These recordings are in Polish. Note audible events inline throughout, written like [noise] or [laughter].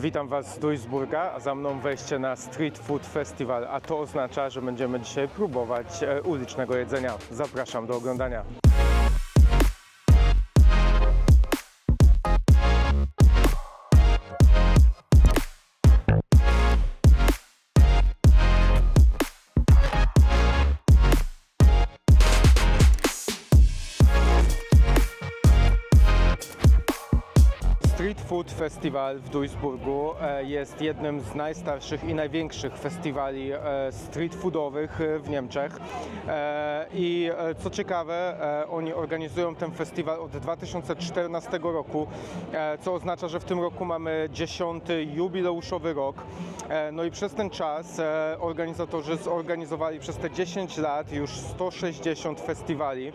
Witam Was z Duisburga, a za mną wejście na Street Food Festival, a to oznacza, że będziemy dzisiaj próbować e, ulicznego jedzenia. Zapraszam do oglądania. Festival w Duisburgu e, jest jednym z najstarszych i największych festiwali e, street foodowych e, w Niemczech. I co ciekawe, oni organizują ten festiwal od 2014 roku, co oznacza, że w tym roku mamy 10 jubileuszowy rok. No i przez ten czas organizatorzy zorganizowali przez te 10 lat już 160 festiwali.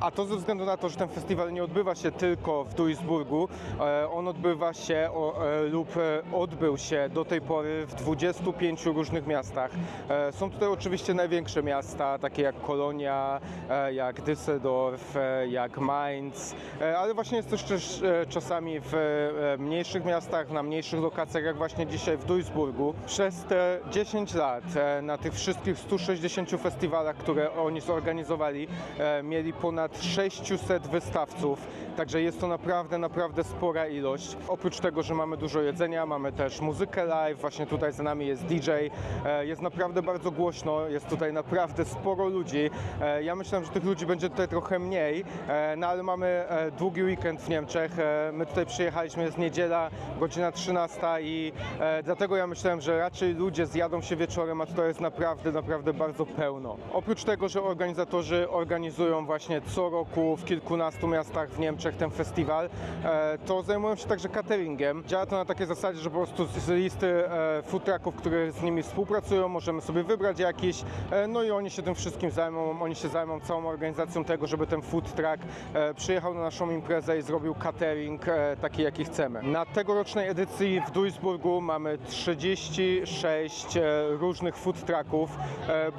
A to ze względu na to, że ten festiwal nie odbywa się tylko w Duisburgu, e, on odbywa się o, e, lub e, odbył się do tej pory w 25 różnych miastach. E, Są tutaj oczywiście największe miasta, takie jak Kolonia, jak Düsseldorf, jak Mainz, ale właśnie jest też, też czasami w mniejszych miastach, na mniejszych lokacjach, jak właśnie dzisiaj w Duisburgu. Przez te 10 lat na tych wszystkich 160 festiwalach, które oni zorganizowali, mieli ponad 600 wystawców, także jest to naprawdę, naprawdę spora ilość. Oprócz tego, że mamy dużo jedzenia, mamy też muzykę live, właśnie tutaj za nami jest DJ, e, jest naprawdę bardzo głośno, jest tutaj naprawdę sporo ludzi. E, Ja myślałem, że tych ludzi będzie tutaj trochę mniej, e, no ale mamy długi weekend w Niemczech. My tutaj przyjechaliśmy, jest niedziela, godzina 13 i dlatego ja myślałem, że raczej ludzie zjadą się wieczorem, a tutaj jest naprawdę, naprawdę bardzo pełno. Oprócz tego, że organizatorzy organizują właśnie co roku w kilkunastu miastach w Niemczech ten festiwal, to zajmują się także cateringiem. Działa to na takiej zasadzie, że po prostu z listy e, food trucków, które z nimi współpracują, możemy sobie wybrać jakiś, e, no i oni się tym wszystkim zajmą, oni się zajmą całą organizacją tego, żeby ten food truck e, przyjechał na naszą imprezę i zrobił catering taki, jaki chcemy. Na tegorocznej edycji w Duisburgu mamy 36 e, różnych food trucków,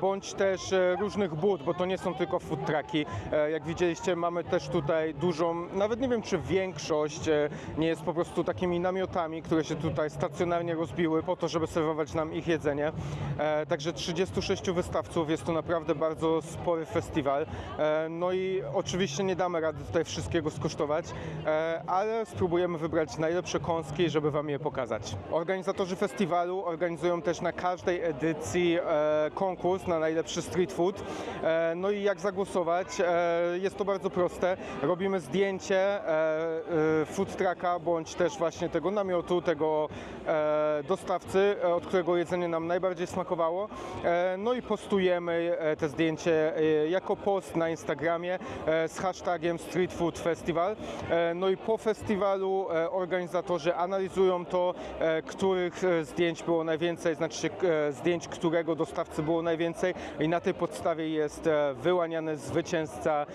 bądź też różnych bud, bo to nie są tylko food trucki. Jak widzieliście, mamy też tutaj dużą, nawet nie wiem czy większość nie jest po prostu takimi namiotami, które się tutaj stacjonarnie rozbiły po to, żeby serwować nam ich jedzenie. E, Także 36 wystawców, jest to naprawdę bardzo spory festiwal. E, No i oczywiście nie damy rady tutaj wszystkiego skosztować, e, ale spróbujemy wybrać najlepsze kąski, żeby Wam je pokazać. Organizatorzy festiwalu organizują też na każdej edycji e, konkurs na najlepszy street food. E, No i jak zagłosować? E, Jest to bardzo proste. Robimy zdjęcie e, e, food trucka, bądź też właśnie tego namiotu, tego e, dostawcy, e, od którego jedzenie nam najbardziej smakowało. E, No i postujemy te zdjęcie jako post na Instagramie z hashtagiem Street Food Festival. No i po festiwalu organizatorzy analizują to, których zdjęć było najwięcej, znaczy zdjęć którego dostawcy było najwięcej i na tej podstawie jest wyłaniany zwycięzca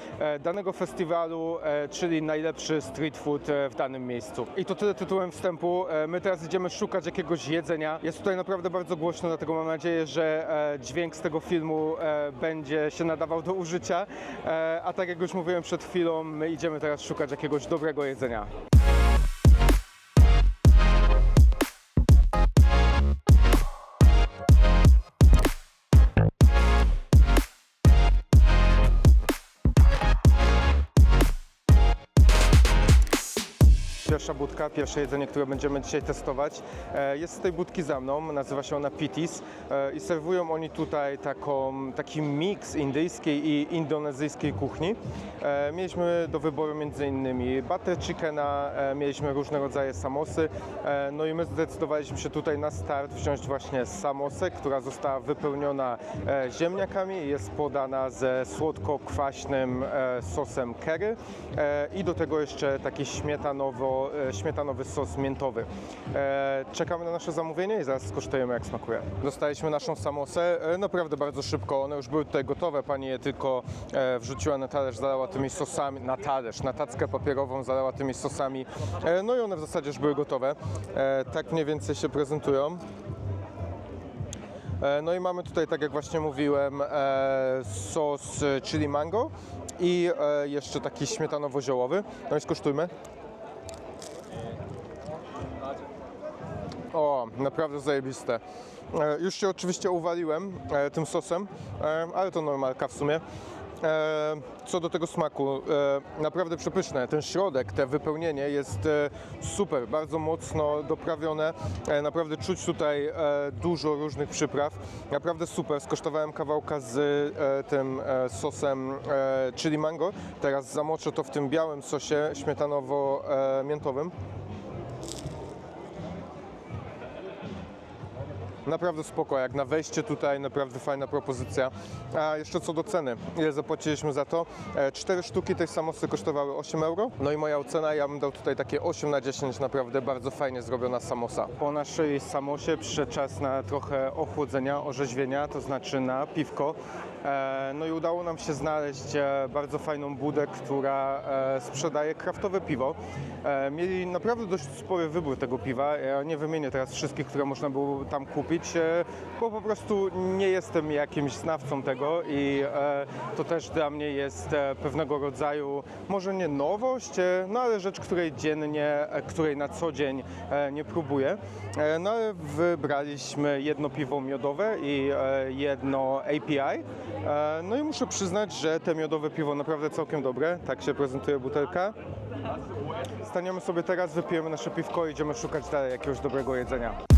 danego festiwalu, czyli najlepszy street food w danym miejscu. I to tyle tytułem wstępu. E, My teraz idziemy szukać jakiegoś jedzenia. Jest tutaj naprawdę bardzo głośno, dlatego mam nadzieję, że e, dźwięk z tego filmu e, będzie się nadawał do użycia. A tak jak już mówiłem przed chwilą, my idziemy teraz szukać jakiegoś dobrego jedzenia. Pierwsza budka, pierwsze jedzenie, które będziemy dzisiaj testować, e, jest z tej budki za mną, nazywa się ona Pitis e, i serwują oni tutaj taką, taki miks indyjskiej i indonezyjskiej kuchni. E, Mieliśmy do wyboru innymi butter chickena, mieliśmy różne rodzaje samosy, no i my zdecydowaliśmy się tutaj na start wziąć właśnie samosę, która została wypełniona ziemniakami i jest podana ze słodko-kwaśnym sosem curry i do tego jeszcze taki śmietanowo, śmietanowy sos miętowy. E, Czekamy na nasze zamówienie i zaraz skosztujemy jak smakuje. Dostaliśmy naszą samosę, e, naprawdę bardzo szybko, one już były tutaj gotowe, pani je tylko e, wrzuciła na talerz, zalała tymi sosami, na talerz, na tackę papierową, zalała tymi sosami, e, no i one w zasadzie już były gotowe. E, Tak mniej więcej się prezentują. E, No i mamy tutaj, tak jak właśnie mówiłem, e, sos e, chili mango i e, jeszcze taki śmietanowo-ziołowy. No i skosztujmy. Naprawdę zajebiste. E, już się oczywiście uwaliłem e, tym sosem, e, ale to normalka w sumie. Co do tego smaku, naprawdę przepyszne. Ten środek, te wypełnienie jest super, bardzo mocno doprawione. Naprawdę czuć tutaj dużo różnych przypraw. Naprawdę super. Skosztowałem kawałka z tym sosem chili mango. Teraz zamoczę to w tym białym sosie śmietanowo-miętowym. Naprawdę spoko, jak na wejście tutaj, naprawdę fajna propozycja. A jeszcze co do ceny, ile zapłaciliśmy za to? E, Cztery sztuki tej samosy kosztowały 8 euro. No i moja ocena, ja bym dał tutaj takie 8 na 10, naprawdę bardzo fajnie zrobiona samosa. Po naszej samosie przyszedł czas na trochę ochłodzenia, orzeźwienia, to znaczy na piwko. E, No i udało nam się znaleźć e, bardzo fajną budę, która e, sprzedaje kraftowe piwo. Mieli naprawdę dość spory wybór tego piwa. Ja nie wymienię teraz wszystkich, które można było tam kupić, bo po prostu nie jestem jakimś znawcą tego i to też dla mnie jest pewnego rodzaju, może nie nowość, no ale rzecz, której dziennie, której na co dzień nie próbuję. No ale wybraliśmy jedno piwo miodowe i jedno API. E, No i muszę przyznać, że te miodowe piwo naprawdę całkiem dobre. Tak się prezentuje butelka. Staniemy sobie teraz, wypijemy nasze piwko i idziemy szukać dalej jakiegoś dobrego jedzenia.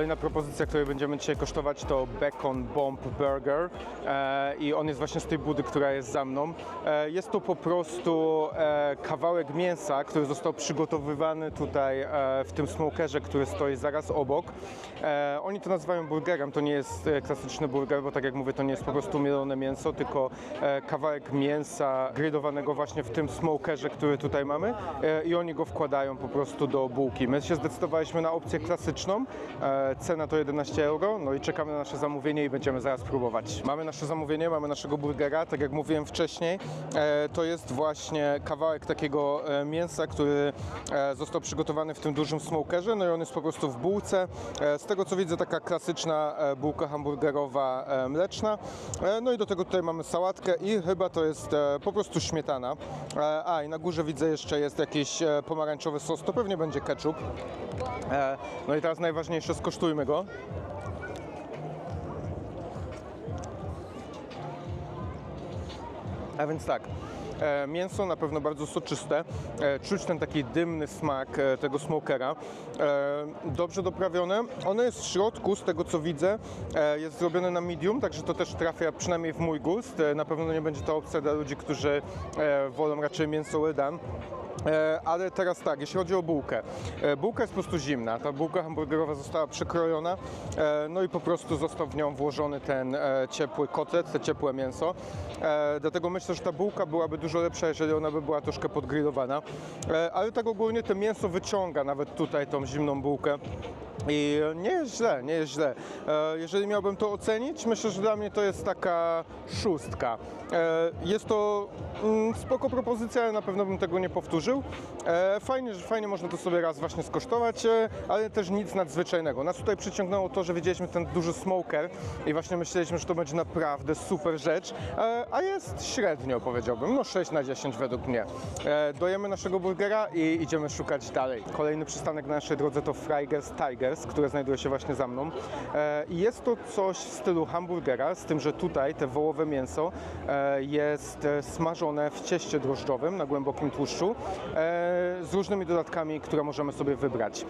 Kolejna propozycja, której będziemy dzisiaj kosztować to Bacon Bomb Burger e, i on jest właśnie z tej budy, która jest za mną. E, jest to po prostu e, kawałek mięsa, który został przygotowywany tutaj e, w tym smokerze, który stoi zaraz obok. E, oni to nazywają burgerem, to nie jest e, klasyczny burger, bo tak jak mówię, to nie jest po prostu mielone mięso, tylko e, kawałek mięsa grillowanego właśnie w tym smokerze, który tutaj mamy e, i oni go wkładają po prostu do bułki. My się zdecydowaliśmy na opcję klasyczną, e, cena to 11 euro, no i czekamy na nasze zamówienie i będziemy zaraz próbować. Mamy nasze zamówienie, mamy naszego burgera, tak jak mówiłem wcześniej, e, to jest właśnie kawałek takiego e, mięsa, który e, został przygotowany w tym dużym smokerze, no i on jest po prostu w bułce. Z tego co widzę, taka klasyczna bułka hamburgerowa mleczna. No i do tego tutaj mamy sałatkę i chyba to jest po prostu śmietana. A i na górze widzę jeszcze jest jakiś pomarańczowy sos, to pewnie będzie ketchup. No i teraz najważniejsze, skosztujmy go. A więc tak, e, mięso na pewno bardzo soczyste, e, czuć ten taki dymny smak e, tego smokera, dobrze doprawione. Ono jest w środku, z tego co widzę, jest zrobione na medium, także to też trafia przynajmniej w mój gust. Na pewno nie będzie to opcja dla ludzi, którzy wolą raczej mięso. E, Ale teraz tak, jeśli chodzi o bułkę. E, Bułka jest po prostu zimna. Ta bułka hamburgerowa została przekrojona, e, no i po prostu został w nią włożony ten e, ciepły kotlet, te ciepłe mięso. E, Dlatego myślę, że ta bułka byłaby dużo lepsza, jeżeli ona by była troszkę podgrillowana. E, Ale tak ogólnie to mięso wyciąga nawet tutaj tą zimną bułkę. I nie jest źle, nie jest źle. E, Jeżeli miałbym to ocenić, myślę, że dla mnie to jest taka szóstka. E, Jest to mm, spoko propozycja, ale na pewno bym tego nie powtórzył. E, Fajnie, że fajnie można to sobie raz właśnie skosztować, ale też nic nadzwyczajnego. Nas tutaj przyciągnęło to, że widzieliśmy ten duży smoker i właśnie myśleliśmy, że to będzie naprawdę super rzecz, a jest średnio powiedziałbym, no 6 na 10 według mnie. Dojemy naszego burgera i idziemy szukać dalej. Kolejny przystanek na naszej drodze to Frigers Tigers, które znajduje się właśnie za mną. E, I jest to coś w stylu hamburgera, z tym, że tutaj te wołowe mięso e, jest e, smażone w cieście drożdżowym na głębokim tłuszczu z różnymi dodatkami, które możemy sobie wybrać.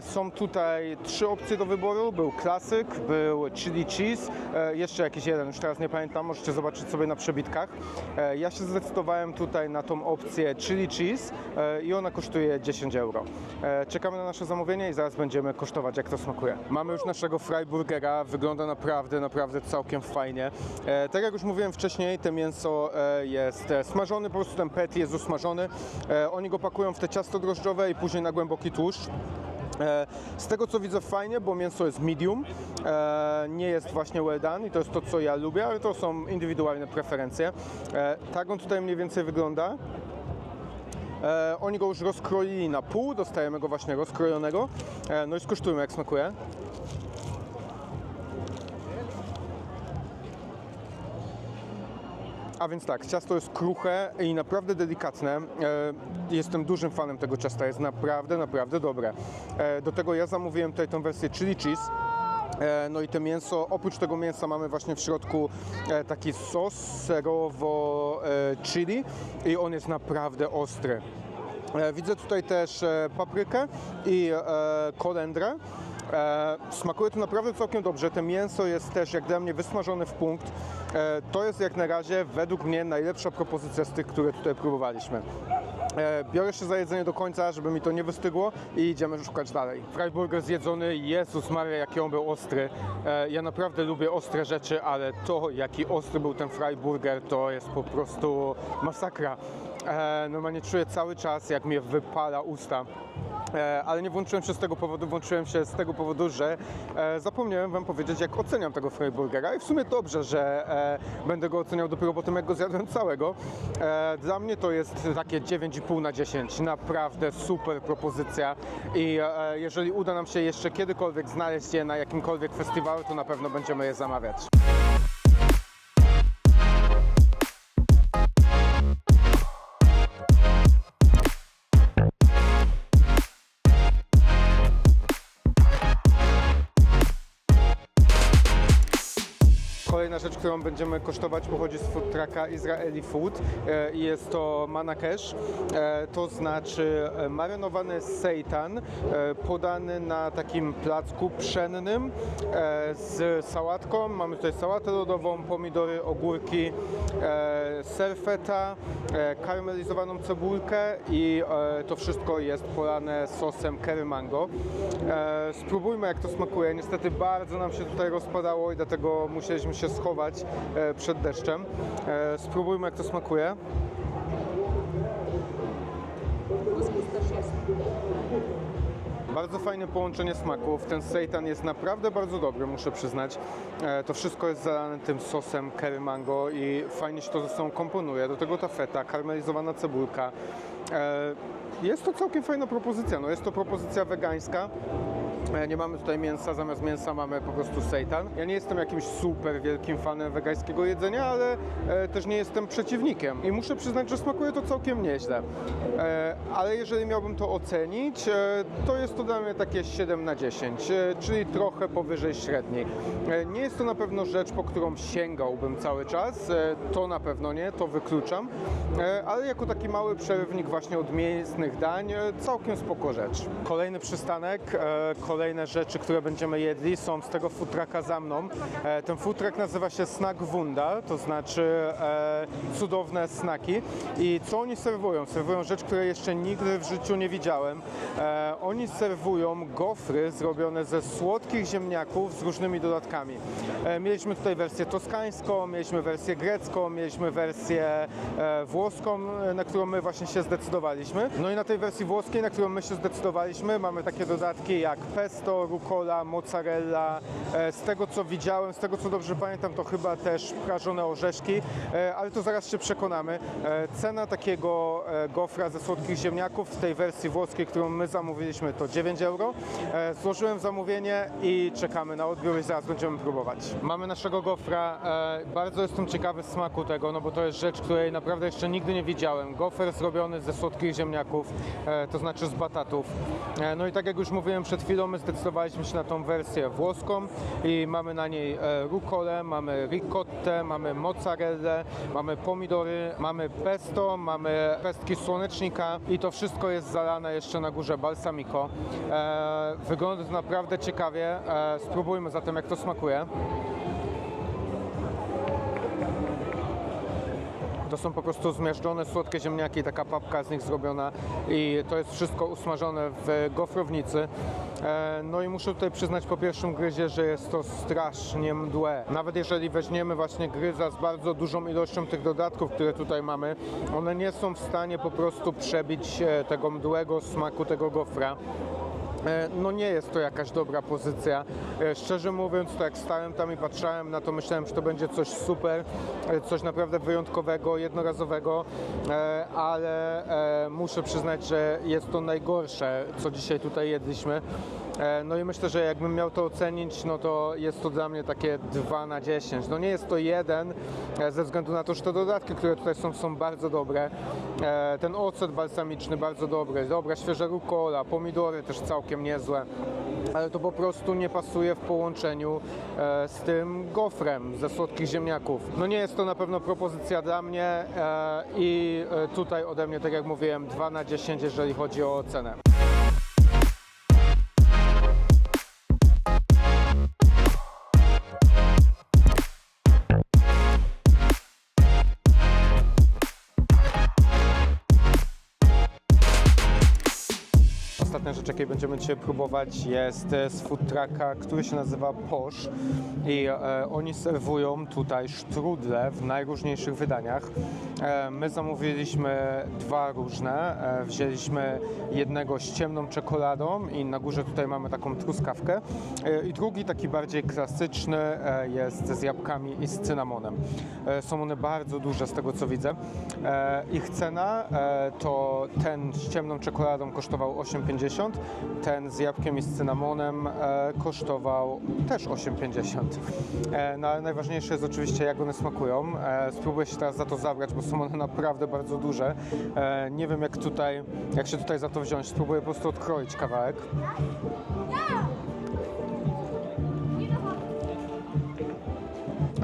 Są tutaj trzy opcje do wyboru. Był klasyk, był chili cheese, jeszcze jakiś jeden, już teraz nie pamiętam, możecie zobaczyć sobie na przebitkach. Ja się zdecydowałem tutaj na tą opcję chili cheese i ona kosztuje 10 euro. Czekamy na nasze zamówienie i zaraz będziemy kosztować, jak to smakuje. Mamy już naszego fryburgera, wygląda naprawdę, naprawdę całkiem fajnie. E, Tak jak już mówiłem wcześniej, to mięso e, jest e, smażone, po prostu ten pet jest usmażony. E, Oni go pakują w te ciasto drożdżowe i później na głęboki tłuszcz. E, Z tego co widzę fajnie, bo mięso jest medium, e, nie jest właśnie well done i to jest to co ja lubię, ale to są indywidualne preferencje. Tak on tutaj mniej więcej wygląda. E, oni go już rozkroili na pół, dostajemy go właśnie rozkrojonego. E, no i skosztujmy jak smakuje. A więc tak, ciasto jest kruche i naprawdę delikatne. E, jestem dużym fanem tego ciasta, jest naprawdę, naprawdę dobre. E, do tego ja zamówiłem tutaj tą wersję chili cheese. E, No i to mięso, oprócz tego mięsa mamy właśnie w środku e, taki sos serowo e, chili i on jest naprawdę ostry. Widzę tutaj też paprykę i kolendrę. Smakuje to naprawdę całkiem dobrze. To mięso jest też jak dla mnie wysmażone w punkt. To jest jak na razie według mnie najlepsza propozycja z tych, które tutaj próbowaliśmy. E, biorę się za jedzenie do końca, żeby mi to nie wystygło i idziemy szukać dalej. Freiburger zjedzony, Jezus Maria, jaki on był ostry. E, ja naprawdę lubię ostre rzeczy, ale to, jaki ostry był ten Freiburger, to jest po prostu masakra. E, normalnie czuję cały czas, jak mnie wypala usta. E, ale nie włączyłem się z tego powodu, włączyłem się z tego powodu, że e, zapomniałem Wam powiedzieć, jak oceniam tego Freiburgera i w sumie dobrze, że e, będę go oceniał dopiero po tym, jak go zjadłem całego. Dla mnie to jest takie 9,5 na 10, naprawdę super propozycja i jeżeli uda nam się jeszcze kiedykolwiek znaleźć je na jakimkolwiek festiwalu, to na pewno będziemy je zamawiać. Kolejna rzecz, którą będziemy kosztować, pochodzi z food trucka Israeli Food e, i jest to manakesh, e, to znaczy e, marynowany seitan podany na takim placku pszennym z sałatką. Mamy tutaj sałatę lodową, pomidory, ogórki, serfeta, karmelizowaną cebulkę i to wszystko jest polane sosem curry mango. Spróbujmy jak to smakuje. Niestety bardzo nam się tutaj rozpadało i dlatego musieliśmy się schować e, przed deszczem. E, Spróbujmy jak to smakuje. Kuskus też jest. Bardzo fajne połączenie smaków. Ten seitan jest naprawdę bardzo dobry, muszę przyznać. E, To wszystko jest zalane tym sosem curry mango i fajnie się to ze sobą komponuje. Do tego ta feta, karmelizowana cebulka. Jest to całkiem fajna propozycja. No, jest to propozycja wegańska. E, Nie mamy tutaj mięsa, zamiast mięsa mamy po prostu seitan. Ja nie jestem jakimś super wielkim fanem wegańskiego jedzenia, ale e, też nie jestem przeciwnikiem. I muszę przyznać, że smakuje to całkiem nieźle. E, Ale jeżeli miałbym to ocenić, to jest to dla mnie takie 7 na 10, e, czyli trochę powyżej średniej. Nie jest to na pewno rzecz, po którą sięgałbym cały czas. To na pewno nie, to wykluczam. Ale jako taki mały przerywnik właśnie od mięsnych dań, całkiem spoko rzecz. Kolejny przystanek, kolejne rzeczy, które będziemy jedli są z tego futraka za mną. E, Ten futrak nazywa się Snack Wunda, to znaczy e, cudowne snaki. I co oni serwują? Serwują rzecz, której jeszcze nigdy w życiu nie widziałem. E, Oni serwują gofry zrobione ze słodkich ziemniaków z różnymi dodatkami. E, Mieliśmy tutaj wersję toskańską, mieliśmy wersję grecką, mieliśmy wersję e, włoską, e, na którą my właśnie się zdecydowaliśmy. No i na tej wersji włoskiej, na którą my się zdecydowaliśmy, mamy takie dodatki jak pesto, rucola, mozzarella. E, Z tego co widziałem, z tego co dobrze pamiętam, to chyba też prażone orzeszki, e, ale to zaraz się przekonamy. E, Cena takiego gofra ze słodkich ziemniaków w tej wersji włoskiej, którą my zamówiliśmy, to 9 euro. Złożyłem zamówienie i czekamy na odbiór i zaraz będziemy próbować. Mamy naszego gofra. Bardzo jestem ciekawy smaku tego, no bo to jest rzecz, której naprawdę jeszcze nigdy nie widziałem. Gofer zrobiony ze słodkich ziemniaków, to znaczy z batatów. No i tak jak już mówiłem przed chwilą, my zdecydowaliśmy się na tą wersję włoską i mamy na niej e, rucolę, mamy ricottę, mamy mozzarellę, mamy pomidory, mamy pesto, mamy pestki słonecznika i to wszystko jest zalane jeszcze na górze balsamico. E, Wygląda to naprawdę ciekawie. E, Spróbujmy zatem jak to smakuje. To są po prostu zmiażdżone słodkie ziemniaki, taka papka z nich zrobiona i to jest wszystko usmażone w gofrownicy. E, No i muszę tutaj przyznać po pierwszym gryzie, że jest to strasznie mdłe. Nawet jeżeli weźmiemy właśnie gryza z bardzo dużą ilością tych dodatków, które tutaj mamy, one nie są w stanie po prostu przebić e, tego mdłego smaku tego gofra. E, No nie jest to jakaś dobra pozycja. E, Szczerze mówiąc, to jak stałem tam i patrzałem na to, myślałem, że to będzie coś super, e, coś naprawdę wyjątkowego, jednorazowego, ale muszę przyznać, że jest to najgorsze, co dzisiaj tutaj jedliśmy. E, No i myślę, że jakbym miał to ocenić, no to jest to dla mnie takie 2 na 10. No nie jest to jeden, e, ze względu na to, że te dodatki, które tutaj są, są bardzo dobre. E, Ten ocet balsamiczny bardzo dobry, dobra świeża rukola, pomidory też całkiem niezłe. Ale to po prostu nie pasuje w połączeniu z tym gofrem ze słodkich ziemniaków. No nie jest to na pewno propozycja dla mnie i tutaj ode mnie, tak jak mówiłem, 2 na 10, jeżeli chodzi o ocenę. Jakiej będziemy dzisiaj próbować jest e, z food trucka, który się nazywa Posz i e, oni serwują tutaj sztrudle w najróżniejszych wydaniach. E, my zamówiliśmy dwa różne. E, wzięliśmy jednego z ciemną czekoladą i na górze tutaj mamy taką truskawkę e, i drugi taki bardziej klasyczny jest z jabłkami i z cynamonem. Są one bardzo duże z tego co widzę. Ich cena to ten z ciemną czekoladą kosztował 8,50, ten z jabłkiem i z cynamonem kosztował też 8,50. E, no ale najważniejsze jest oczywiście jak one smakują. Spróbuję się teraz za to zabrać, bo są one naprawdę bardzo duże. E, nie wiem jak tutaj, jak się tutaj za to wziąć. Spróbuję po prostu odkroić kawałek.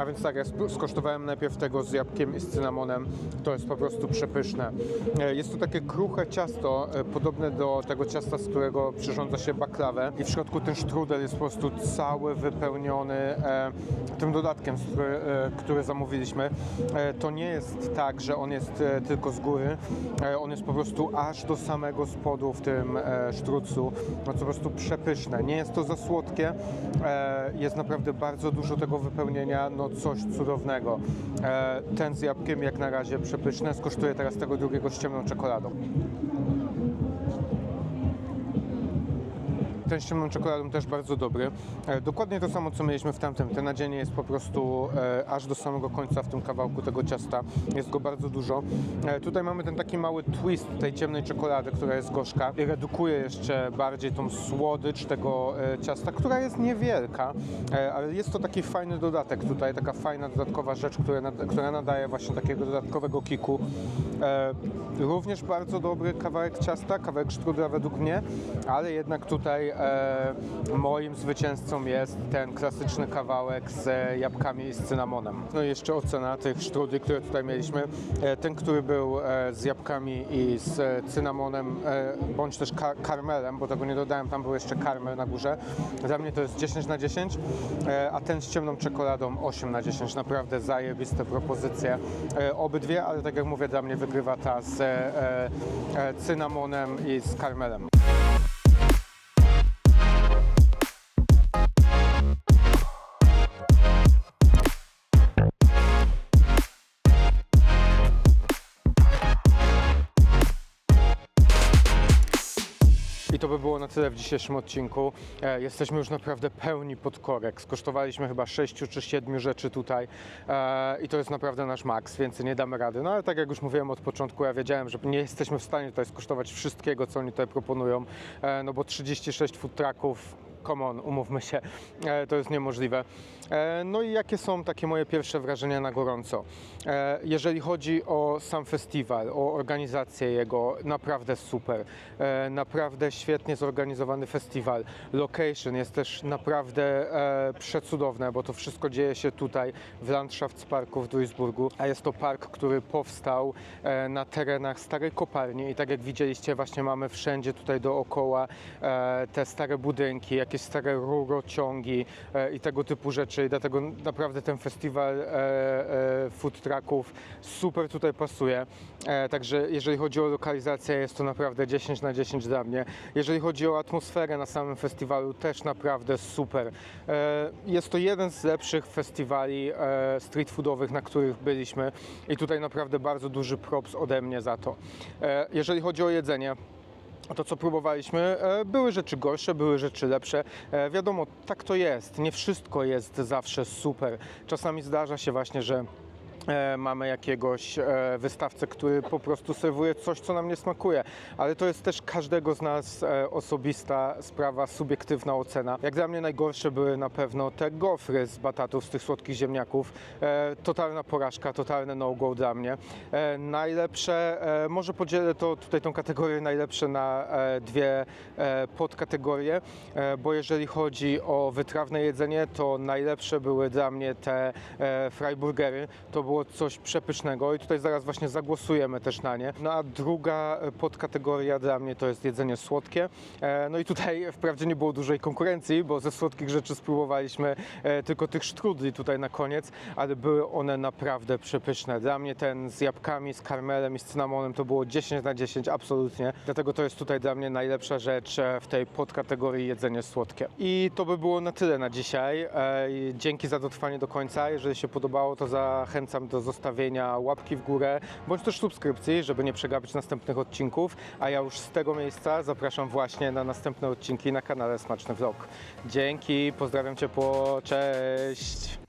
A więc tak, ja skosztowałem najpierw tego z jabłkiem i z cynamonem. To jest po prostu przepyszne. E, Jest to takie kruche ciasto, e, podobne do tego ciasta, z którego przyrządza się baklawę. I w środku ten sztrudel jest po prostu cały wypełniony e, tym dodatkiem, który, który zamówiliśmy. To nie jest tak, że on jest tylko z góry. On jest po prostu aż do samego spodu w tym sztrucu. No to po prostu przepyszne. Nie jest to za słodkie. Jest naprawdę bardzo dużo tego wypełnienia. No coś cudownego. E, ten z jabłkiem jak na razie przepyszne. Skosztuję teraz tego drugiego z ciemną czekoladą. Ten z ciemną czekoladą też bardzo dobry. E, dokładnie to samo, co mieliśmy w tamtym. Ten nadzienie jest po prostu e, aż do samego końca w tym kawałku tego ciasta. Jest go bardzo dużo. E, tutaj mamy ten taki mały twist tej ciemnej czekolady, która jest gorzka i redukuje jeszcze bardziej tą słodycz tego ciasta, która jest niewielka, ale jest to taki fajny dodatek tutaj, taka fajna dodatkowa rzecz, która, nada, która nadaje właśnie takiego dodatkowego kiku. Również bardzo dobry kawałek ciasta, kawałek sztrudla według mnie, ale jednak tutaj moim zwycięzcą jest ten klasyczny kawałek z e, jabłkami i z cynamonem. No i jeszcze ocena tych sztrudli, które tutaj mieliśmy. E, ten, który był e, z jabłkami i z e, cynamonem, e, bądź też ka- karmelem, bo tego nie dodałem, tam był jeszcze karmel na górze. Dla mnie to jest 10 na 10, e, a ten z ciemną czekoladą 8 na 10. Naprawdę zajebiste propozycje. E, obydwie, ale tak jak mówię, dla mnie wygrywa ta z e, e, cynamonem i z karmelem. To by było na tyle w dzisiejszym odcinku. E, jesteśmy już naprawdę pełni podkorek. Skosztowaliśmy chyba 6 czy 7 rzeczy tutaj e, i to jest naprawdę nasz maks, więcej nie damy rady. No ale tak jak już mówiłem od początku, ja wiedziałem, że nie jesteśmy w stanie tutaj skosztować wszystkiego, co oni tutaj proponują, e, no bo 36 food trucków come on, umówmy się, e, to jest niemożliwe. E, No i jakie są takie moje pierwsze wrażenia na gorąco? E, Jeżeli chodzi o sam festiwal, o organizację jego, naprawdę super. Naprawdę świetnie zorganizowany festiwal. Location jest też naprawdę przecudowne, bo to wszystko dzieje się tutaj w Landschaftsparku w Duisburgu, a jest to park, który powstał na terenach starej kopalni i tak jak widzieliście właśnie mamy wszędzie tutaj dookoła te stare budynki, jakieś stare rurociągi e, i tego typu rzeczy dlatego naprawdę ten festiwal e, e, food trucków super tutaj pasuje. Także jeżeli chodzi o lokalizację jest to naprawdę 10 na 10 dla mnie. Jeżeli chodzi o atmosferę na samym festiwalu też naprawdę super. Jest to jeden z lepszych festiwali street foodowych, na których byliśmy i tutaj naprawdę bardzo duży props ode mnie za to. Jeżeli chodzi o jedzenie, to, co próbowaliśmy, e, były rzeczy gorsze, były rzeczy lepsze. E, Wiadomo, tak to jest. Nie wszystko jest zawsze super. Czasami zdarza się właśnie, że mamy jakiegoś e, wystawcę, który po prostu serwuje coś, co nam nie smakuje. Ale to jest też każdego z nas e, osobista sprawa, subiektywna ocena. Jak dla mnie najgorsze były na pewno te gofry z batatów, z tych słodkich ziemniaków. E, Totalna porażka, totalne no-go dla mnie. E, Najlepsze, e, może podzielę to tutaj tą kategorię najlepsze na e, dwie e, podkategorie, e, bo jeżeli chodzi o wytrawne jedzenie, to najlepsze były dla mnie te e, freiburgery. To było coś przepysznego i tutaj zaraz właśnie zagłosujemy też na nie. No a druga e, podkategoria dla mnie to jest jedzenie słodkie. E, No i tutaj [laughs] wprawdzie nie było dużej konkurencji, bo ze słodkich rzeczy spróbowaliśmy e, tylko tych sztrudli tutaj na koniec, ale były one naprawdę przepyszne. Dla mnie ten z jabłkami, z karmelem i z cynamonem to było 10 na 10 absolutnie. Dlatego to jest tutaj dla mnie najlepsza rzecz w tej podkategorii jedzenie słodkie. I to by było na tyle na dzisiaj. Dzięki za dotrwanie do końca. Jeżeli się podobało, to zachęcam do zostawienia łapki w górę bądź też subskrypcji, żeby nie przegapić następnych odcinków. A ja już z tego miejsca zapraszam właśnie na następne odcinki na kanale Smaczny Vlog. Dzięki, pozdrawiam ciepło, cześć!